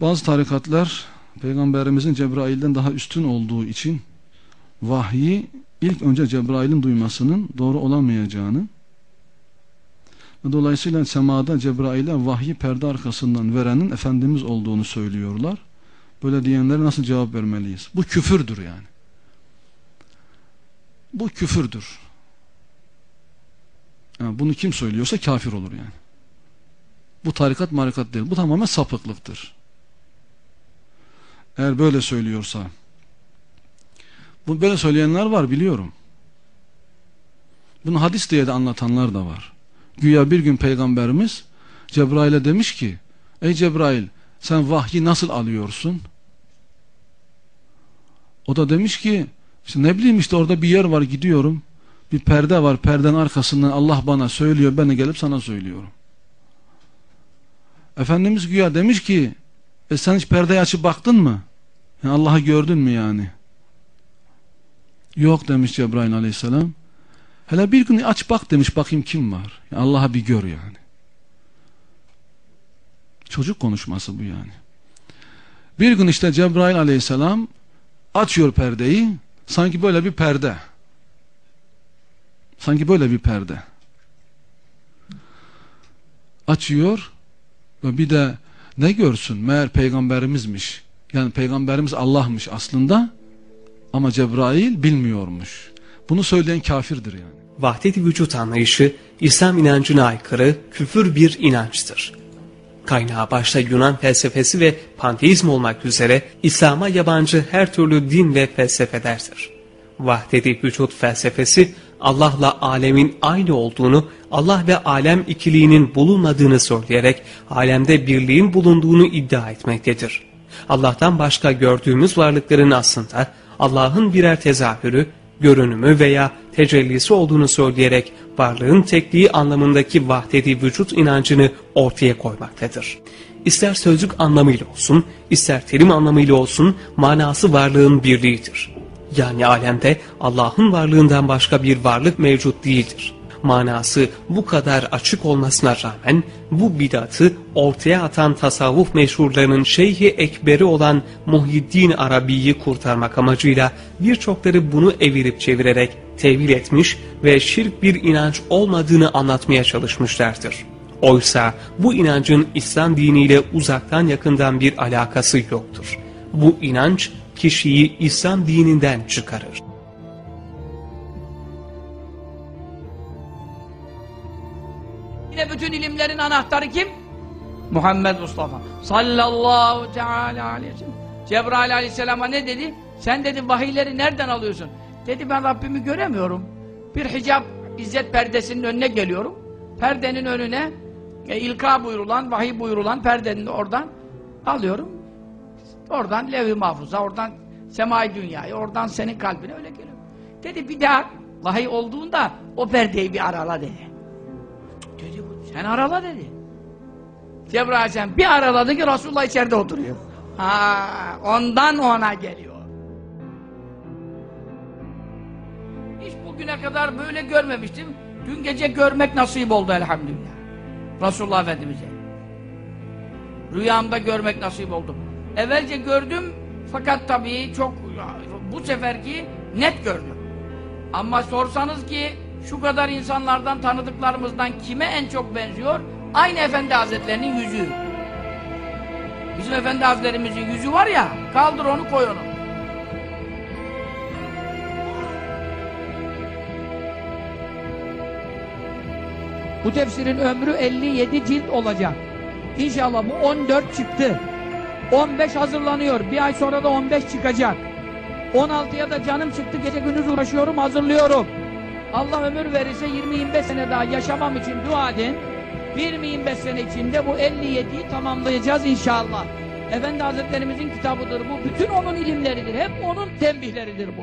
Bazı tarikatlar Peygamberimizin Cebrail'den daha üstün olduğu için vahyi ilk önce Cebrail'in duymasının doğru olamayacağını dolayısıyla semada Cebrail'e vahyi perde arkasından verenin Efendimiz olduğunu söylüyorlar. Böyle diyenlere nasıl cevap vermeliyiz? Bu küfürdür yani. Bu küfürdür. Yani bunu kim söylüyorsa kafir olur yani. Bu tarikat marikat değil. Bu tamamen sapıklıktır. Eğer böyle söylüyorsa bu böyle söyleyenler var biliyorum. Bunu hadis diye de anlatanlar da var. Güya bir gün peygamberimiz Cebrail'e demiş ki Ey Cebrail sen vahyi nasıl alıyorsun? O da demiş ki işte ne bileyim işte orada bir yer var gidiyorum. Bir perde var perdenin arkasından Allah bana söylüyor ben de gelip sana söylüyorum. Efendimiz güya demiş ki e sen hiç perdeyi açıp baktın mı? Yani Allah'ı gördün mü yani? Yok demiş Cebrail aleyhisselam. Hele bir gün aç bak demiş bakayım kim var. Yani Allah'a bir gör yani. Çocuk konuşması bu yani. Bir gün işte Cebrail aleyhisselam açıyor perdeyi. Sanki böyle bir perde. Sanki böyle bir perde. Açıyor ve bir de ne görsün? Meğer peygamberimizmiş. Yani peygamberimiz Allah'mış aslında ama Cebrail bilmiyormuş. Bunu söyleyen kafirdir yani. Vahdet-i vücut anlayışı İslam inancına aykırı küfür bir inançtır. Kaynağı başta Yunan felsefesi ve panteizm olmak üzere İslam'a yabancı her türlü din ve felsefelerdir. Vahdet-i vücut felsefesi Allah'la alemin aynı olduğunu, Allah ve alem ikiliğinin bulunmadığını söyleyerek alemde birliğin bulunduğunu iddia etmektedir. Allah'tan başka gördüğümüz varlıkların aslında Allah'ın birer tezahürü, görünümü veya tecellisi olduğunu söyleyerek varlığın tekliği anlamındaki vahdedi vücut inancını ortaya koymaktadır. İster sözlük anlamıyla olsun, ister terim anlamıyla olsun manası varlığın birliğidir. Yani alemde Allah'ın varlığından başka bir varlık mevcut değildir. Manası bu kadar açık olmasına rağmen bu bidatı ortaya atan tasavvuf meşhurlarının Şeyhi Ekberi olan Muhyiddin Arabi'yi kurtarmak amacıyla birçokları bunu evirip çevirerek tevil etmiş ve şirk bir inanç olmadığını anlatmaya çalışmışlardır. Oysa bu inancın İslam diniyle uzaktan yakından bir alakası yoktur. Bu inanç kişiyi İslam dininden çıkarır. Yine bütün ilimlerin anahtarı kim? Muhammed Mustafa sallallahu teala aleyhi ve. Cebrail aleyhisselama ne dedi? Sen dedi vahiyleri nereden alıyorsun? Dedi ben Rabbimi göremiyorum. Bir hicap izzet perdesinin önüne geliyorum. Perdenin önüne e, ilka buyurulan, vahiy buyurulan perdenin oradan alıyorum. Oradan levh-i mahfuza, oradan semai dünyayı, oradan senin kalbine öyle geliyor. Dedi bir daha vahiy olduğunda o perdeyi bir arala dedi. Dedi bu sen arala dedi. Cebrail bir araladı ki Resulullah içeride oturuyor. Ha, ondan ona geliyor. Hiç bugüne kadar böyle görmemiştim. Dün gece görmek nasip oldu elhamdülillah. Resulullah Efendimiz'e. Rüyamda görmek nasip oldu. Evvelce gördüm fakat tabii çok bu seferki net gördüm. Ama sorsanız ki şu kadar insanlardan tanıdıklarımızdan kime en çok benziyor? Aynı Efendi Hazretlerinin yüzü. Bizim Efendi Hazretlerimizin yüzü var ya, kaldır onu koy onu. Bu tefsirin ömrü 57 cilt olacak. İnşallah bu 14 çıktı. 15 hazırlanıyor. Bir ay sonra da 15 çıkacak. 16'ya da canım çıktı. Gece gündüz uğraşıyorum, hazırlıyorum. Allah ömür verirse 20-25 sene daha yaşamam için dua edin. 20-25 sene içinde bu 57'yi tamamlayacağız inşallah. Efendi Hazretlerimizin kitabıdır bu. Bütün onun ilimleridir. Hep onun tembihleridir bu.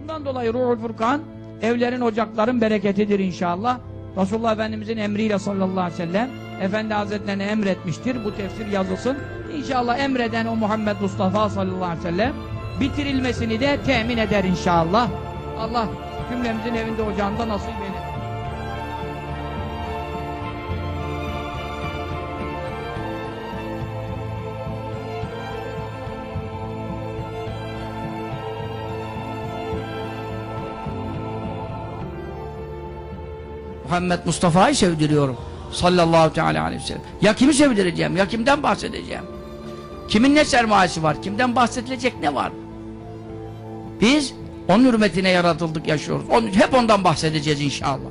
Bundan dolayı Ruhul Furkan evlerin, ocakların bereketidir inşallah. Resulullah Efendimizin emriyle sallallahu aleyhi ve sellem Efendi Hazretlerine emretmiştir. Bu tefsir yazılsın. İnşallah emreden o Muhammed Mustafa sallallahu aleyhi ve sellem bitirilmesini de temin eder inşallah. Allah cümlemizin evinde ocağında nasip eylesin. Muhammed Mustafa'yı sevdiriyorum. Sallallahu teala aleyhi ve sellem. Ya kimi sevdireceğim? Ya kimden bahsedeceğim? Kimin ne sermayesi var? Kimden bahsedilecek ne var? Biz onun hürmetine yaratıldık, yaşıyoruz. Onun, hep ondan bahsedeceğiz inşallah.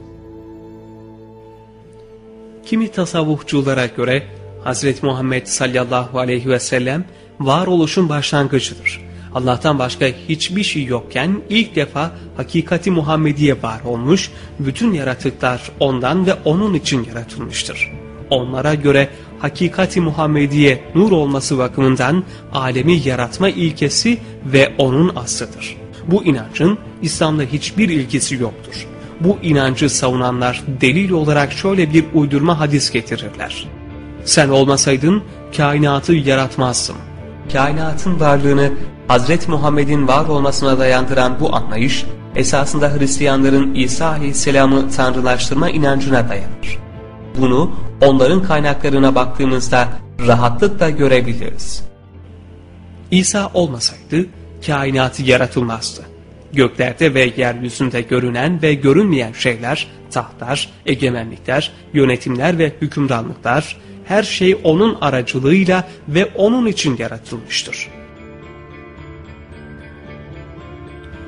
Kimi tasavvufçulara göre Hazreti Muhammed sallallahu aleyhi ve sellem varoluşun başlangıcıdır. Allah'tan başka hiçbir şey yokken ilk defa hakikati Muhammediye var olmuş, bütün yaratıklar ondan ve onun için yaratılmıştır. Onlara göre hakikati Muhammediye nur olması bakımından alemi yaratma ilkesi ve onun aslıdır. Bu inancın İslam'la hiçbir ilgisi yoktur. Bu inancı savunanlar delil olarak şöyle bir uydurma hadis getirirler. Sen olmasaydın kainatı yaratmazdın. Kainatın varlığını Hazret Muhammed'in var olmasına dayandıran bu anlayış, esasında Hristiyanların İsa Aleyhisselam'ı tanrılaştırma inancına dayanır. Bunu onların kaynaklarına baktığımızda rahatlıkla görebiliriz. İsa olmasaydı kainatı yaratılmazdı. Göklerde ve yeryüzünde görünen ve görünmeyen şeyler, tahtlar, egemenlikler, yönetimler ve hükümranlıklar, her şey onun aracılığıyla ve onun için yaratılmıştır.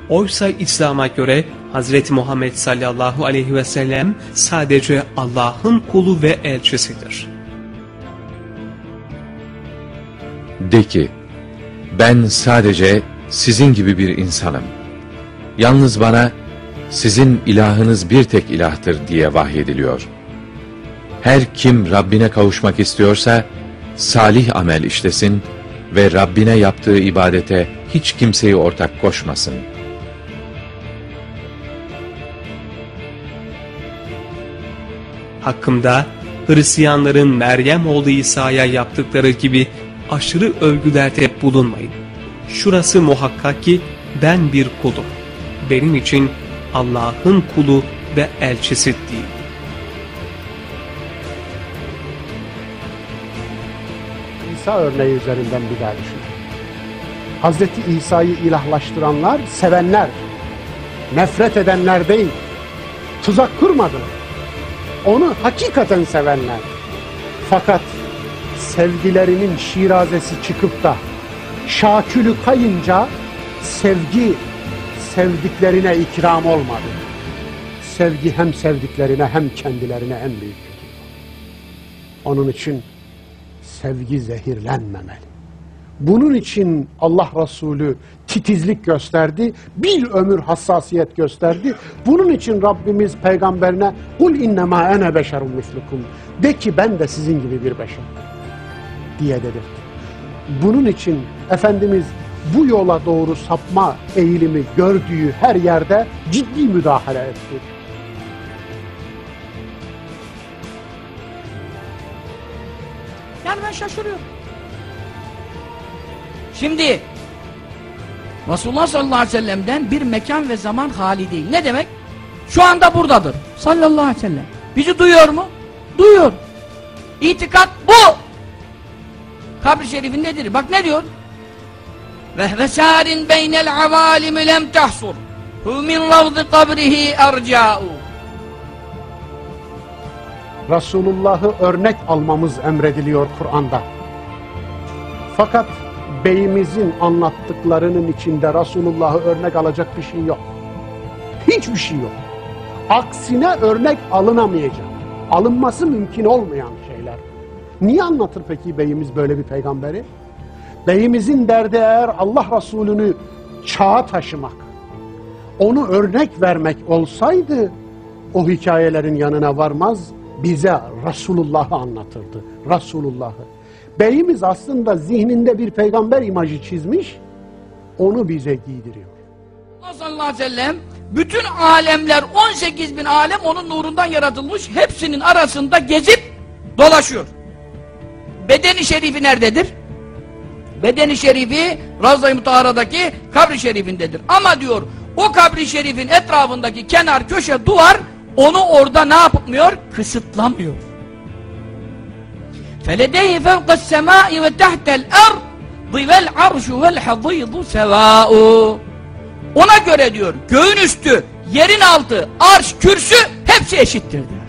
Oysa İslam'a göre Hz. Muhammed sallallahu aleyhi ve sellem sadece Allah'ın kulu ve elçisidir. De ki, ben sadece sizin gibi bir insanım. Yalnız bana sizin ilahınız bir tek ilahtır diye vahyediliyor. Her kim Rabbine kavuşmak istiyorsa salih amel işlesin ve Rabbine yaptığı ibadete hiç kimseyi ortak koşmasın. Hakkımda Hristiyanların Meryem oğlu İsa'ya yaptıkları gibi aşırı övgülerde bulunmayın. Şurası muhakkak ki ben bir kulum. Benim için Allah'ın kulu ve elçisi değil. İsa örneği üzerinden bir daha düşün. Hazreti İsa'yı ilahlaştıranlar sevenler, nefret edenler değil. Tuzak kurmadılar. Onu hakikaten sevenler. Fakat sevgilerinin şirazesi çıkıp da şakülü kayınca sevgi sevdiklerine ikram olmadı. Sevgi hem sevdiklerine hem kendilerine en büyük. Onun için sevgi zehirlenmemeli. Bunun için Allah Resulü titizlik gösterdi, bil ömür hassasiyet gösterdi. Bunun için Rabbimiz peygamberine kul innema ene beşerun mislukum de ki ben de sizin gibi bir beşer diye dedirtti. Bunun için Efendimiz bu yola doğru sapma eğilimi gördüğü her yerde ciddi müdahale etti. Yani ben şaşırıyorum. Şimdi Resulullah sallallahu aleyhi ve sellem'den bir mekan ve zaman hali değil. Ne demek? Şu anda buradadır. Sallallahu aleyhi ve sellem. Bizi duyuyor mu? Duyuyor. İtikat bu. Kabri şerifin nedir? Bak ne diyor? Vehvesarin beynel avalimi lem tahsur. Hu min ravdı kabrihi erca'u. Resulullah'ı örnek almamız emrediliyor Kur'an'da. Fakat beyimizin anlattıklarının içinde Resulullah'ı örnek alacak bir şey yok. Hiçbir şey yok. Aksine örnek alınamayacak. Alınması mümkün olmayan şeyler. Niye anlatır peki beyimiz böyle bir peygamberi? Beyimizin derdi eğer Allah Resulü'nü çağa taşımak, onu örnek vermek olsaydı o hikayelerin yanına varmaz, bize Resulullah'ı anlatırdı. Resulullah'ı. Beyimiz aslında zihninde bir peygamber imajı çizmiş, onu bize giydiriyor. Allah sallallahu bütün alemler 18 bin alem onun nurundan yaratılmış hepsinin arasında gezip dolaşıyor. Bedeni şerifi nerededir? Bedeni şerifi Ravza-i Mutahara'daki kabri şerifindedir. Ama diyor o kabri şerifin etrafındaki kenar köşe duvar onu orada ne yapmıyor? Kısıtlamıyor. فَلَدَيْهِ فَوْقَ السَّمَاءِ وَتَحْتَ الْأَرْضِ وَالْعَرْشُ وَالْحَضِيضُ سَوَاءُ Ona göre diyor göğün üstü, yerin altı, arş, kürsü hepsi eşittir diyor.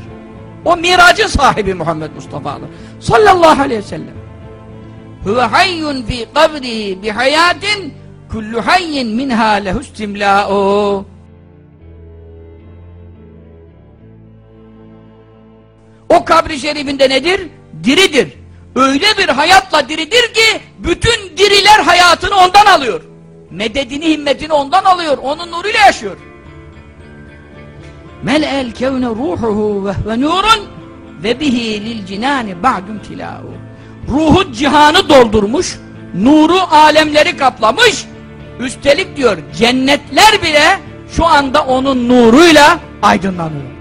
O miracın sahibi Muhammed Mustafa'dır. Sallallahu aleyhi ve sellem. Huve hayyun fi kabrihi bi hayatin kullu hayyin minha lehu istimla'u. O kabri şerifinde nedir? Diridir. Öyle bir hayatla diridir ki bütün diriler hayatını ondan alıyor. Mededini, himmetini ondan alıyor. Onun nuruyla yaşıyor. Mel'el kevne ruhuhu ve nurun ve bihi lil cinani ba'dun tilahu. Ruhu cihanı doldurmuş, nuru alemleri kaplamış. Üstelik diyor cennetler bile şu anda onun nuruyla aydınlanıyor.